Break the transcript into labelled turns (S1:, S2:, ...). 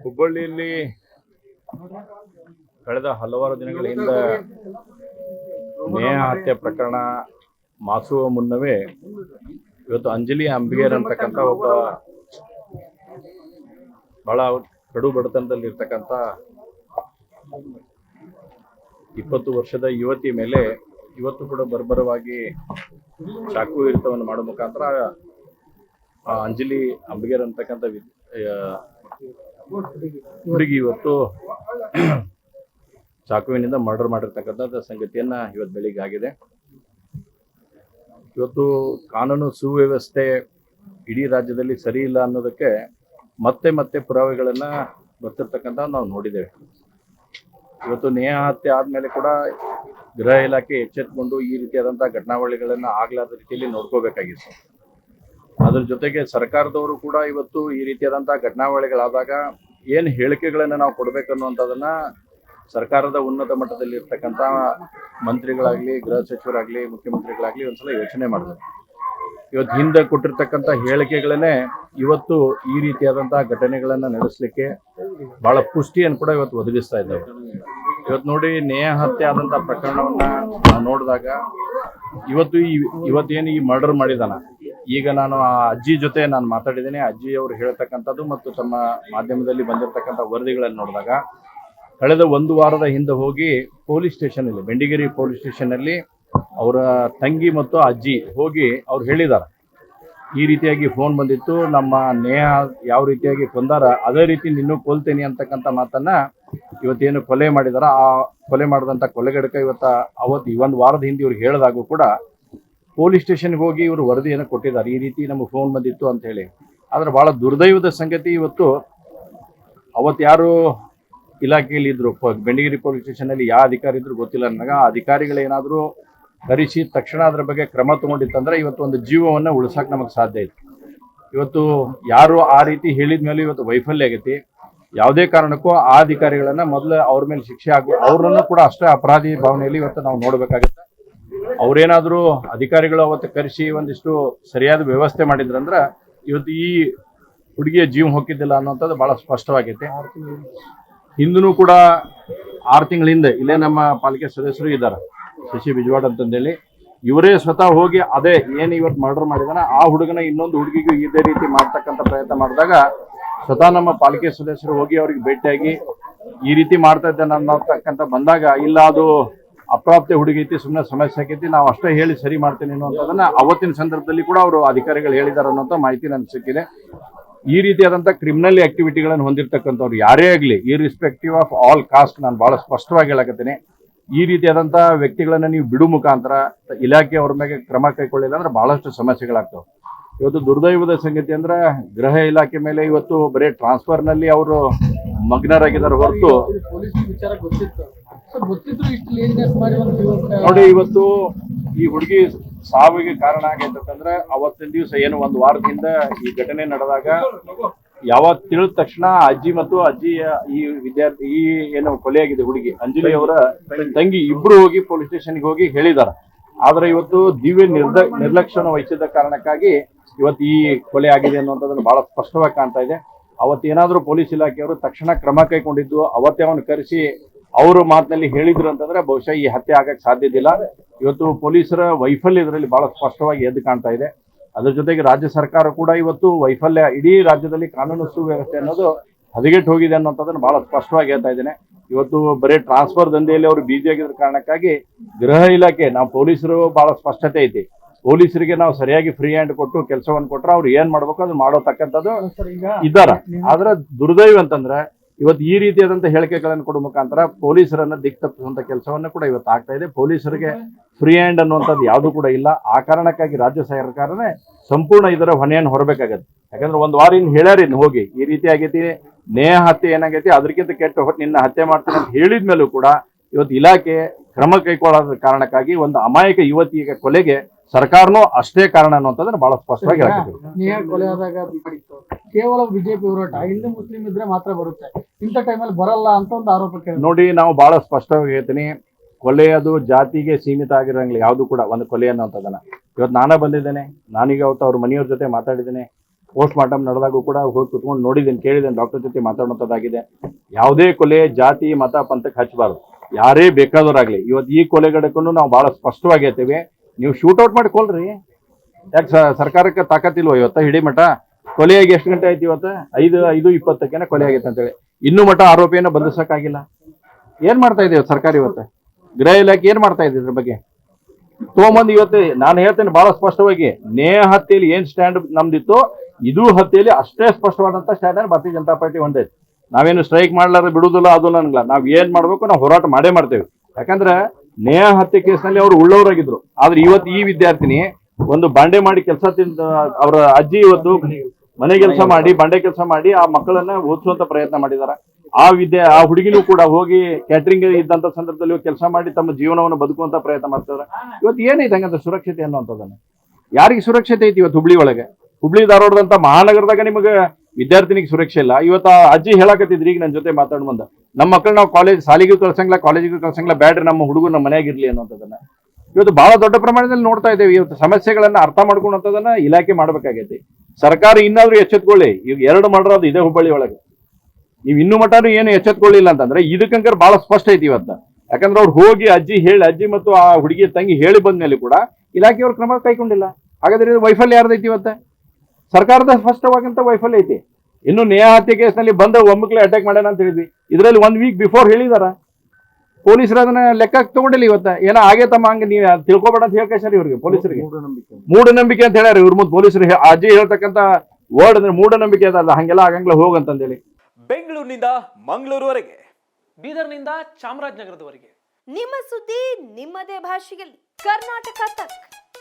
S1: ಹುಬ್ಬಳ್ಳಿಯಲ್ಲಿ ಕಳೆದ ಹಲವಾರು ದಿನಗಳಿಂದ ನೇಹ ಹತ್ಯೆ ಪ್ರಕರಣ ಮಾಸುವ ಮುನ್ನವೇ ಇವತ್ತು ಅಂಜಲಿ ಅಂಬಿಗೇರ್ ಅಂತಕ್ಕಂಥ ಒಬ್ಬ ಬಹಳ ಕಡು ಬಡತನದಲ್ಲಿ ಇರ್ತಕ್ಕಂಥ ಇಪ್ಪತ್ತು ವರ್ಷದ ಯುವತಿ ಮೇಲೆ ಇವತ್ತು ಕೂಡ ಬರ್ಬರವಾಗಿ ಚಾಕು ಇರಿತವನ್ನು ಮಾಡೋ ಮುಖಾಂತರ ಅಂಜಲಿ ಅಂಬಿಗೇರ್ ಅಂತಕ್ಕಂಥ ಹುಡುಗಿ ಇವತ್ತು ಚಾಕುವಿನಿಂದ ಮರ್ಡರ್ ಮಾಡಿರ್ತಕ್ಕಂಥ ಸಂಗತಿಯನ್ನು ಇವತ್ತು ಬೆಳಿಗ್ಗೆ ಆಗಿದೆ. ಇವತ್ತು ಕಾನೂನು ಸುವ್ಯವಸ್ಥೆ ಇಡೀ ರಾಜ್ಯದಲ್ಲಿ ಸರಿ ಇಲ್ಲ ಅನ್ನೋದಕ್ಕೆ ಮತ್ತೆ ಮತ್ತೆ ಪುರಾವೆಗಳನ್ನ ಬರ್ತಿರ್ತಕ್ಕಂಥ ನಾವು ನೋಡಿದ್ದೇವೆ. ಇವತ್ತು ನೇಹ ಹತ್ಯೆ ಆದ್ಮೇಲೆ ಕೂಡ ಗೃಹ ಇಲಾಖೆ ಎಚ್ಚೆತ್ಕೊಂಡು ಈ ರೀತಿಯಾದಂಥ ಘಟನಾವಳಿಗಳನ್ನ ಆಗ್ಲಾದ ರೀತಿಯಲ್ಲಿ ನೋಡ್ಕೋಬೇಕಾಗಿತ್ತು. ಅದ್ರ ಜೊತೆಗೆ ಸರ್ಕಾರದವರು ಕೂಡ ಇವತ್ತು ಈ ರೀತಿಯಾದಂತಹ ಘಟನಾವಳಿಗಳಾದಾಗ ಏನ್ ಹೇಳಿಕೆಗಳನ್ನ ನಾವು ಕೊಡ್ಬೇಕನ್ನುವಂಥದನ್ನ ಸರ್ಕಾರದ ಉನ್ನತ ಮಟ್ಟದಲ್ಲಿ ಇರ್ತಕ್ಕಂಥ ಮಂತ್ರಿಗಳಾಗ್ಲಿ, ಗೃಹ ಸಚಿವರಾಗ್ಲಿ, ಮುಖ್ಯಮಂತ್ರಿಗಳಾಗ್ಲಿ ಒಂದ್ಸಲ ಯೋಚನೆ ಮಾಡಬೇಕು ಇವತ್ತು ಹಿಂದೆ ಕೊಟ್ಟಿರ್ತಕ್ಕಂಥ ಹೇಳಿಕೆಗಳನ್ನೇ ಇವತ್ತು ಈ ರೀತಿಯಾದಂತಹ ಘಟನೆಗಳನ್ನ ನಡೆಸಲಿಕ್ಕೆ ಬಹಳ ಪುಷ್ಟಿಯನ್ನು ಕೂಡ ಇವತ್ತು ಒದಗಿಸ್ತಾ ಇದ್ದಾವೆ. ಇವತ್ತು ನೋಡಿ ನೇಹ ಹತ್ಯೆ ಆದಂತ ಪ್ರಕರಣವನ್ನ ನೋಡಿದಾಗ ಇವತ್ತು ಈ, ಇವತ್ತೇನು ಈ ಮರ್ಡರ್ ಮಾಡಿದಾನ? ಈಗ ನಾನು ಆ ಅಜ್ಜಿ ಜೊತೆ ನಾನು ಮಾತಾಡಿದ್ದೀನಿ. ಅಜ್ಜಿ ಅವರು ಹೇಳ್ತಕ್ಕಂಥದ್ದು ಮತ್ತು ತಮ್ಮ ಮಾಧ್ಯಮದಲ್ಲಿ ಬಂದಿರತಕ್ಕಂಥ ವರದಿಗಳನ್ನು ನೋಡಿದಾಗ, ಕಳೆದ ಒಂದು ವಾರದ ಹಿಂದೆ ಹೋಗಿ ಪೊಲೀಸ್ ಸ್ಟೇಷನ್ ಅಲ್ಲಿ, ಬೆಂಡಿಗೇರಿ ಪೊಲೀಸ್ ಸ್ಟೇಷನಲ್ಲಿ ಅವರ ತಂಗಿ ಮತ್ತು ಅಜ್ಜಿ ಹೋಗಿ ಅವ್ರು ಹೇಳಿದ್ದಾರೆ. ಈ ರೀತಿಯಾಗಿ ಫೋನ್ ಬಂದಿತ್ತು. ನಮ್ಮ ನೇಹ ಯಾವ ರೀತಿಯಾಗಿ ಕೊಂದಾರ, ಅದೇ ರೀತಿ ನಿನ್ನೂ ಕೊಲ್ತೇನೆ ಅಂತಕ್ಕಂಥ ಮಾತನ್ನ ಇವತ್ತೇನು ಕೊಲೆ ಮಾಡಿದಾರ. ಆ ಕೊಲೆ ಮಾಡಿದಂಥ ಕೊಲೆಗಡಕ ಇವತ್ತ ಅವತ್ತು ಈ ಒಂದು ವಾರದ ಹಿಂದೆ ಇವ್ರು ಹೇಳಿದಾಗೂ ಕೂಡ ಪೊಲೀಸ್ ಸ್ಟೇಷನ್ಗೆ ಹೋಗಿ ಇವರು ವರದಿಯನ್ನು ಕೊಟ್ಟಿದ್ದಾರೆ. ಈ ರೀತಿ ನಮಗೆ ಫೋನ್ ಬಂದಿತ್ತು ಅಂತ ಹೇಳಿ. ಆದ್ರೆ ಭಾಳ ದುರ್ದೈವದ ಸಂಗತಿ ಇವತ್ತು ಅವತ್ತು ಯಾರು ಇಲಾಖೆಯಲ್ಲಿ ಇದ್ರು? ಬೆಂಡಿಗಿರಿ ಪೊಲೀಸ್ ಸ್ಟೇಷನಲ್ಲಿ ಯಾವ ಅಧಿಕಾರಿ ಇದ್ರು ಗೊತ್ತಿಲ್ಲ ನನಗೆ. ಆ ಅಧಿಕಾರಿಗಳೇನಾದರೂ ಕರೆಸಿ ತಕ್ಷಣ ಅದರ ಬಗ್ಗೆ ಕ್ರಮ ತೊಗೊಂಡಿತ್ತಂದ್ರೆ ಇವತ್ತು ಒಂದು ಜೀವವನ್ನು ಉಳಿಸಕ್ ನಮಗೆ ಸಾಧ್ಯ ಇತ್ತು ಇವತ್ತು ಯಾರು ಆ ರೀತಿ ಹೇಳಿದ ಮೇಲೆ ಇವತ್ತು ವೈಫಲ್ಯ ಆಗೈತಿ. ಯಾವುದೇ ಕಾರಣಕ್ಕೂ ಆ ಅಧಿಕಾರಿಗಳನ್ನ ಮೊದಲು ಅವ್ರ ಮೇಲೆ ಶಿಕ್ಷೆ ಆಗೋ ಅವ್ರನ್ನು ಕೂಡ ಅಷ್ಟೇ ಅಪರಾಧಿ ಭಾವನೆಯಲ್ಲಿ ಇವತ್ತು ನಾವು ನೋಡ್ಬೇಕಾಗತ್ತೆ. ಅವ್ರೇನಾದ್ರೂ ಅಧಿಕಾರಿಗಳು ಅವತ್ತು ಕರೆಸಿ ಒಂದಿಷ್ಟು ಸರಿಯಾದ ವ್ಯವಸ್ಥೆ ಮಾಡಿದ್ರಂದ್ರೆ ಇವತ್ತು ಈ ಹುಡುಗಿಯ ಜೀವ ಹೋಗಿದ್ದಿಲ್ಲ ಅನ್ನೋಂಥದ್ದು ಬಹಳ ಸ್ಪಷ್ಟವಾಗೈತೆ. ಹಿಂದೂ ಕೂಡ ಆರು ತಿಂಗಳ ಹಿಂದೆ ಇಲ್ಲೇ ನಮ್ಮ ಪಾಲಿಕೆ ಸದಸ್ಯರು ಇದ್ದಾರೆ, ಶಶಿ ಬಿಜವಾಡ್ ಅಂತಂದೇಳಿ. ಇವರೇ ಸ್ವತಃ ಹೋಗಿ ಅದೇ ಏನು ಇವತ್ತು ಮರ್ಡರ್ ಮಾಡಿದಾನ ಆ ಹುಡುಗನ ಇನ್ನೊಂದು ಹುಡುಗಿಗೂ ಇದೇ ರೀತಿ ಮಾಡ್ತಕ್ಕಂಥ ಪ್ರಯತ್ನ ಮಾಡಿದಾಗ ಸ್ವತಃ ನಮ್ಮ ಪಾಲಿಕೆ ಸದಸ್ಯರು ಹೋಗಿ ಅವ್ರಿಗೆ ಭೇಟಿಯಾಗಿ ಈ ರೀತಿ ಮಾಡ್ತಾ ಇದ್ದಾನೆ ಅನ್ನೋತಕ್ಕಂಥ ಬಂದಾಗ ಇಲ್ಲ ಅದು ಅಪ್ರಾಪ್ತಿ ಹುಡುಗಿ ಸುಮ್ಮನೆ ಸಮಸ್ಯೆ ಆಕೈತಿ, ನಾವು ಅಷ್ಟೇ ಹೇಳಿ ಸರಿ ಮಾಡ್ತೇನೆ ಅನ್ನೋದನ್ನ ಅವತ್ತಿನ ಸಂದರ್ಭದಲ್ಲಿ ಕೂಡ ಅವರು ಅಧಿಕಾರಿಗಳು ಹೇಳಿದ್ದಾರೆ ಅನ್ನೋಂಥ ಮಾಹಿತಿ ನನಗೆ ಸಿಕ್ಕಿದೆ. ಈ ರೀತಿಯಾದಂಥ ಕ್ರಿಮಿನಲ್ ಆಕ್ಟಿವಿಟಿಗಳನ್ನು ಹೊಂದಿರತಕ್ಕಂಥವ್ರು ಯಾರೇ ಆಗಲಿ ಈ ರಿಸ್ಪೆಕ್ಟಿವ್ ಆಫ್ ಆಲ್ ಕಾಸ್ಟ್ ನಾನು ಬಹಳ ಸ್ಪಷ್ಟವಾಗಿ ಹೇಳಕತ್ತೀನಿ. ಈ ರೀತಿಯಾದಂಥ ವ್ಯಕ್ತಿಗಳನ್ನು ನೀವು ಬಿಡು ಮುಖಾಂತರ ಇಲಾಖೆ ಅವ್ರ ಮೇಲೆ ಕ್ರಮ ಕೈಗೊಳ್ಳಿಲ್ಲ ಅಂದ್ರೆ ಬಹಳಷ್ಟು ಸಮಸ್ಯೆಗಳಾಗ್ತವೆ. ಇವತ್ತು ದುರ್ದೈವದ ಸಂಗತಿ ಅಂದ್ರೆ ಗೃಹ ಇಲಾಖೆ ಮೇಲೆ ಇವತ್ತು ಬರೀ ಟ್ರಾನ್ಸ್ಫರ್ನಲ್ಲಿ ಅವರು ಮಗ್ನರಾಗಿದ್ದಾರೆ ಹೊರತು ನೋಡಿ, ಇವತ್ತು ಈ ಹುಡುಗಿ ಸಾವಿಗೆ ಕಾರಣ ಆಗೈತಂದ್ರೆ ಅವತ್ತಿನ ದಿವಸ ಏನು ಒಂದು ವಾರದಿಂದ ಈ ಘಟನೆ ನಡೆದಾಗ ಯಾವಾಗ ತಿಳಿದ ತಕ್ಷಣ ಅಜ್ಜಿ ಮತ್ತು ಅಜ್ಜಿಯ ಈ ವಿದ್ಯಾರ್ಥಿ, ಈ ಏನು ಆಗಿದೆ ಹುಡುಗಿ, ಅಂಜಲಿ ಅವರ ತಂಗಿ ಇಬ್ರು ಹೋಗಿ ಪೊಲೀಸ್ ಸ್ಟೇಷನ್ಗೆ ಹೋಗಿ ಹೇಳಿದಾರ ಆದ್ರೆ ಇವತ್ತು ದಿವ್ಯ ನಿರ್ದ, ನಿರ್ಲಕ್ಷ್ಯನ ವಹಿಸಿದ ಕಾರಣಕ್ಕಾಗಿ ಇವತ್ತು ಈ ಕೊಲೆ ಆಗಿದೆ ಅನ್ನುವಂಥದ್ದನ್ನು ಬಹಳ ಸ್ಪಷ್ಟವಾಗಿ ಕಾಣ್ತಾ ಇದೆ. ಅವತ್ತೇನಾದರೂ ಪೊಲೀಸ್ ಇಲಾಖೆಯವರು ತಕ್ಷಣ ಕ್ರಮ ಕೈಗೊಂಡಿದ್ದು ಅವತ್ತೇ ಅವನು ಕರೆಸಿ ಅವರು ಮಾತಿನಲ್ಲಿ ಹೇಳಿದ್ರು ಅಂತಂದ್ರೆ ಬಹುಶಃ ಈ ಹತ್ಯೆ ಆಗಕ್ಕೆ ಸಾಧ್ಯದಿಲ್ಲ. ಇವತ್ತು ಪೊಲೀಸರ ವೈಫಲ್ಯ ಇದರಲ್ಲಿ ಬಹಳ ಸ್ಪಷ್ಟವಾಗಿ ಎದ್ದು ಕಾಣ್ತಾ ಇದೆ. ಅದ್ರ ಜೊತೆಗೆ ರಾಜ್ಯ ಸರ್ಕಾರ ಕೂಡ ಇವತ್ತು ವೈಫಲ್ಯ ಇಡೀ ರಾಜ್ಯದಲ್ಲಿ ಕಾನೂನು ಸುವ್ಯವಸ್ಥೆ ಅನ್ನೋದು ಹದಗೆಟ್ಟು ಹೋಗಿದೆ ಅನ್ನೋಂಥದ್ದನ್ನು ಬಹಳ ಸ್ಪಷ್ಟವಾಗಿ ಹೇಳ್ತಾ ಇದ್ದೇನೆ. ಇವತ್ತು ಬರೀ ಟ್ರಾನ್ಸ್ಫರ್ ದಂಧೆಯಲ್ಲಿ ಅವರು ಬಿಜಿ ಆಗಿದ್ರ ಕಾರಣಕ್ಕಾಗಿ ಗೃಹ ಇಲಾಖೆ ನಾವು ಪೊಲೀಸರು ಬಹಳ ಸ್ಪಷ್ಟತೆ ಐತಿ. ಪೊಲೀಸರಿಗೆ ನಾವು ಸರಿಯಾಗಿ ಫ್ರೀ ಹ್ಯಾಂಡ್ ಕೊಟ್ಟು ಕೆಲಸವನ್ನು ಕೊಟ್ಟರೆ ಅವ್ರು ಏನ್ ಮಾಡ್ಬೇಕು ಅದು ಮಾಡೋತಕ್ಕಂಥದ್ದು ಇದ್ದಾರ. ಆದ್ರೆ ದುರ್ದೈವ ಅಂತಂದ್ರೆ ಇವತ್ತು ಈ ರೀತಿಯಾದಂಥ ಹೇಳಿಕೆಗಳನ್ನು ಕೊಡುವ ಮುಖಾಂತರ ಪೊಲೀಸರನ್ನ ದಿಕ್ ತಪ್ಪಿಸುವಂತ ಕೆಲಸವನ್ನ ಕೂಡ ಇವತ್ತು ಆಗ್ತಾ ಇದೆ. ಪೊಲೀಸರಿಗೆ ಫ್ರೀ ಹ್ಯಾಂಡ್ ಅನ್ನುವಂಥದ್ದು ಯಾವುದು ಕೂಡ ಇಲ್ಲ. ಆ ಕಾರಣಕ್ಕಾಗಿ ರಾಜ್ಯ ಸರ್ಕಾರನೇ ಸಂಪೂರ್ಣ ಇದರ ಹೊಣೆಯನ್ನು ಹೊರಬೇಕಾಗತ್ತೆ. ಯಾಕಂದ್ರೆ ಒಂದು ವಾರ ಇನ್ನು ಹೇಳ್ಯಾರಿ ಇನ್ನು ಹೋಗಿ. ಈ ರೀತಿ ಆಗೈತಿ ನೇಹ ಹತ್ಯೆ ಏನಾಗೈತಿ ಅದಕ್ಕಿಂತ ಕೆಟ್ಟ ಹೊಟ್ಟು ನಿನ್ನ ಹತ್ಯೆ ಮಾಡ್ತೀನಿ ಅಂತ ಹೇಳಿದ ಮೇಲೂ ಕೂಡ ಇವತ್ತು ಇಲಾಖೆ ಕ್ರಮ ಕೈಗೊಳ್ಳದ ಕಾರಣಕ್ಕಾಗಿ ಒಂದು ಅಮಾಯಕ ಯುವತಿಯ ಕೊಲೆಗೆ ಸರ್ಕಾರನೂ ಅಷ್ಟೇ ಕಾರಣ ಅನ್ನುವಂಥದ್ದನ್ನ ಬಹಳ ಸ್ಪಷ್ಟವಾಗಿ
S2: ಕೊಲೆ ಆದಾಗ ಕೇವಲ ಬಿಜೆಪಿ ಹೋರಾಟ ಹಿಂದೂ ಮುಸ್ಲಿಂ ಇದ್ರೆ ಮಾತ್ರ ಬರುತ್ತೆ. ಇಂಥ ಟೈಮಲ್ಲಿ ಬರಲ್ಲ ಅಂತ ಒಂದು ಆರೋಪ
S1: ನೋಡಿ ನಾವು ಬಹಳ ಸ್ಪಷ್ಟವಾಗಿ ಹೇಳ್ತೀನಿ. ಕೊಲೆ ಅದು ಜಾತಿಗೆ ಸೀಮಿತ ಆಗಿರಂಗಿಲ್ಲ ಯಾವುದು ಕೂಡ ಒಂದು ಕೊಲೆ ಅನ್ನೋಂಥದ್ದನ್ನ ಇವತ್ತು ನಾನೇ ಬಂದಿದ್ದೇನೆ ನಾನೀಗ ಅವತ್ತು ಅವ್ರ ಮನೆಯವ್ರ ಜೊತೆ ಮಾತಾಡಿದ್ದೇನೆ. ಪೋಸ್ಟ್ ಮಾರ್ಟಮ್ ನಡೆದಾಗೂ ಕೂಡ ಹೋಗಿ ಕುತ್ಕೊಂಡು ನೋಡಿದ್ದೇನೆ ಕೇಳಿದ್ದೇನೆ ಡಾಕ್ಟರ್ ಜೊತೆ ಮಾತಾಡುವಂಥದ್ದಾಗಿದೆ. ಯಾವುದೇ ಕೊಲೆ ಜಾತಿ ಮತ ಪಂಥಕ್ಕೆ ಹಚ್ಚಬಾರ್ದು. ಯಾರೇ ಬೇಕಾದವರಾಗಲಿ ಇವತ್ತು ಈ ಕೊಲೆಗಡಕ್ಕೂ ನಾವು ಬಹಳ ಸ್ಪಷ್ಟವಾಗಿ ಹೇಳ್ತೇವೆ. ನೀವು ಶೂಟೌಟ್ ಮಾಡಿ ಕೊಲ್ರಿ. ಯಾಕೆ ಸರ್ಕಾರಕ್ಕೆ ತಾಕತ್ತಿಲ್ವ ಇವತ್ತ ಹಿಡಿ ಮಠ? ಕೊಲೆಯಾಗಿ ಎಷ್ಟು ಗಂಟೆ ಆಯ್ತು ಇವತ್ತು? ಐದು ಐದು ಇಪ್ಪತ್ತಕ್ಕೇನೆ ಕೊಲೆ ಆಗೈತೆ ಅಂತೇಳಿ. ಇನ್ನೂ ಮಠ ಆರೋಪಿಯನ್ನ ಬಂಧಿಸಕ್ಕಾಗಿಲ್ಲ. ಏನ್ ಮಾಡ್ತಾ ಇದೆ ಸರ್ಕಾರ ಇವತ್ತು? ಗೃಹ ಇಲಾಖೆ ಏನ್ ಮಾಡ್ತಾ ಇದೆ ಇದ್ರ ಬಗ್ಗೆ? ತೊಗೊಂಬಂದು ಇವತ್ತು, ನಾನು ಹೇಳ್ತೇನೆ ಬಹಳ ಸ್ಪಷ್ಟವಾಗಿ, ನೇ ಹತ್ಯೆಯಲ್ಲಿ ಏನ್ ಸ್ಟ್ಯಾಂಡ್ ನಮ್ದಿತ್ತು, ಇದು ಹತ್ಯೆಯಲ್ಲಿ ಅಷ್ಟೇ ಸ್ಪಷ್ಟವಾದಂತ ಸ್ಟ್ಯಾಂಡ್ ಭಾರತೀಯ ಜನತಾ ಪಾರ್ಟಿ ಒಂದೇ ನಾವೇನು ಸ್ಟ್ರೈಕ್ ಮಾಡ್ಲಾರ ಬಿಡುದಿಲ್ಲ ಅದು ನನ್ಗಲ್ಲ. ನಾವ್ ಏನ್ ಮಾಡ್ಬೇಕು, ನಾವು ಹೋರಾಟ ಮಾಡೇ ಮಾಡ್ತೇವೆ. ಯಾಕಂದ್ರೆ ನೇಹ ಹತ್ಯೆ ಕೇಸ್ನಲ್ಲಿ ಅವರು ಉಳ್ಳವರಾಗಿದ್ರು. ಆದ್ರೆ ಇವತ್ತು ಈ ವಿದ್ಯಾರ್ಥಿನಿ ಒಂದು ಬಾಂಡೆ ಮಾಡಿ ಕೆಲಸ ತಿಂದ ಅವರ ಅಜ್ಜಿ ಇವತ್ತು ಮನೆ ಕೆಲಸ ಮಾಡಿ, ಬಂಡೆ ಕೆಲಸ ಮಾಡಿ ಆ ಮಕ್ಕಳನ್ನ ಓದಿಸುವಂತ ಪ್ರಯತ್ನ ಮಾಡಿದ್ದಾರೆ ಆ ವಿದ್ಯೆ, ಆ ಹುಡುಗಿನೂ ಕೂಡ ಹೋಗಿ ಕ್ಯಾಟ್ರಿಂಗ್ ಇದ್ದಂತ ಸಂದರ್ಭದಲ್ಲಿ ಕೆಲಸ ಮಾಡಿ ತಮ್ಮ ಜೀವನವನ್ನು ಬದುಕುವಂತ ಪ್ರಯತ್ನ ಮಾಡ್ತಾರೆ ಇವತ್ತು ಏನೈತೆ ಹಂಗಂತ ಸುರಕ್ಷತೆ ಅನ್ನುವಂಥದ್ದನ್ನ? ಯಾರಿಗೆ ಸುರಕ್ಷತೆ ಐತಿ ಇವತ್ತು ಹುಬ್ಳಿ ಒಳಗೆ? ಹುಬ್ಳಿ ಧಾರವಾಡದಂತ ಮಹಾನಗರದಾಗ ನಿಮಗೆ ವಿದ್ಯಾರ್ಥಿನಿಗೆ ಸುರಕ್ಷೆ ಇಲ್ಲ. ಇವತ್ತು ಅಜ್ಜಿ ಹೇಳಕತ್ತಿದ್ರಿ, ಈಗ ನನ್ನ ಜೊತೆ ಮಾತಾಡ್ ಬಂದ ನಮ್ಮ ಮಕ್ಕಳು ನಾವು ಕಾಲೇಜ್ ಸಾಲಿಗೆ ಕಳ್ಸಂಗಿಲ್ಲ ಕಾಲೇಜಿಗೂ ಕಳ್ಸಂಗಿಲ್ಲ, ಬ್ಯಾಡ್ರಿ ನಮ್ಮ ಹುಡುಗರು ನಮ್ಮ ಮನೆಯಾಗಿರ್ಲಿ ಅನ್ನೋಂಥದ್ದನ್ನ ಇವತ್ತು ಬಹಳ ದೊಡ್ಡ ಪ್ರಮಾಣದಲ್ಲಿ ನೋಡ್ತಾ ಇದ್ದೇವೆ. ಇವತ್ತು ಸಮಸ್ಯೆಗಳನ್ನ ಅರ್ಥ ಮಾಡ್ಕೊಂಡಂತದನ್ನ ಇಲಾಖೆ ಮಾಡ್ಬೇಕಾಗೈತಿ. ಸರ್ಕಾರ ಇನ್ನಾದ್ರೂ ಎಚ್ಚೆತ್ಕೊಳ್ಳಿ. ಈಗ ಎರಡು ಮಾಡಿರೋದು ಇದೆ ಹುಬ್ಬಳ್ಳಿ ಒಳಗೆ. ನೀವು ಇನ್ನೂ ಮಟ್ಟನೂ ಏನು ಎಚ್ಚೆತ್ಕೊಳ್ಳಿಲ್ಲ ಅಂತಂದ್ರೆ ಇದಕ್ಕಂಕರ್ ಬಹಳ ಸ್ಪಷ್ಟ ಐತಿ ಇವತ್ತ. ಯಾಕಂದ್ರೆ ಅವ್ರು ಹೋಗಿ ಅಜ್ಜಿ ಹೇಳಿ, ಅಜ್ಜಿ ಮತ್ತು ಆ ಹುಡುಗಿ ತಂಗಿ ಹೇಳಿ ಬಂದ್ಮೇಲೆ ಕೂಡ ಇಲಾಖೆಯವ್ರ ಕ್ರಮ ಕೈಗೊಂಡಿಲ್ಲ. ಹಾಗಾದ್ರೆ ವೈಫಲ್ಯ ಯಾರ್ದೈತಿ ಇವತ್ತ? ಸರ್ಕಾರದ ಸ್ಪಷ್ಟವಾಗಿಂತ ವೈಫಲ್ಯ ಐತಿ. ಇನ್ನು ನೇಹ ಹತ್ಯೆ ಕೇಸ್ನಲ್ಲಿ ಬಂದ ಒಮ್ಮಕ್ಲೆ ಅಟ್ಯಾಕ್ ಮಾಡ್ಯಾನ ಅಂತ ಹೇಳಿದ್ವಿ. ಇದರಲ್ಲಿ ಒಂದು ವೀಕ್ ಬಿಫೋರ್ ಹೇಳಿದಾರ. ಪೊಲೀಸರು ಅದನ್ನ ಲೆಕ್ಕ ತಗೊಂಡಿಲ್ಲ ಇವತ್ತ. ಏನೋ ಆಗೇ ತಮ್ಮ ಹಂಗ ನೀವು ತಿಳ್ಕೊಬೇಡ ಅಂತ ಹೇಳ್ಕೇಶಾರಿ ಇವ್ರಿಗೆ ಪೊಲೀಸರಿಗೆ. ಮೂಢನಂಬಿಕೆ ಅಂತ ಹೇಳ್ಯಾರ ಇವ್ರ ಮುಂದೆ ಪೊಲೀಸರು. ಅಜ್ಜಿ ಹೇಳ್ತಕ್ಕಂತ ವರ್ಡ್ ಅಂದ್ರೆ ಮೂಢನಂಬಿಕೆ ಅದ ಹಂಗೆಲ್ಲ ಆಗಂಗಿಲ್ಲ ಹೋಗಂತಂದೇಳಿ
S3: ಬೆಂಗಳೂರಿನಿಂದ ಮಂಗಳೂರುವರೆಗೆ.
S2: ಬೀದರ್ನಿಂದ ಚಾಮರಾಜನಗರದವರೆಗೆ.
S4: ನಿಮ್ಮ ಸುದ್ದಿ ನಿಮ್ಮದೇ ಭಾಷೆಯಲ್ಲಿ. ಕರ್ನಾಟಕ ತಕ್.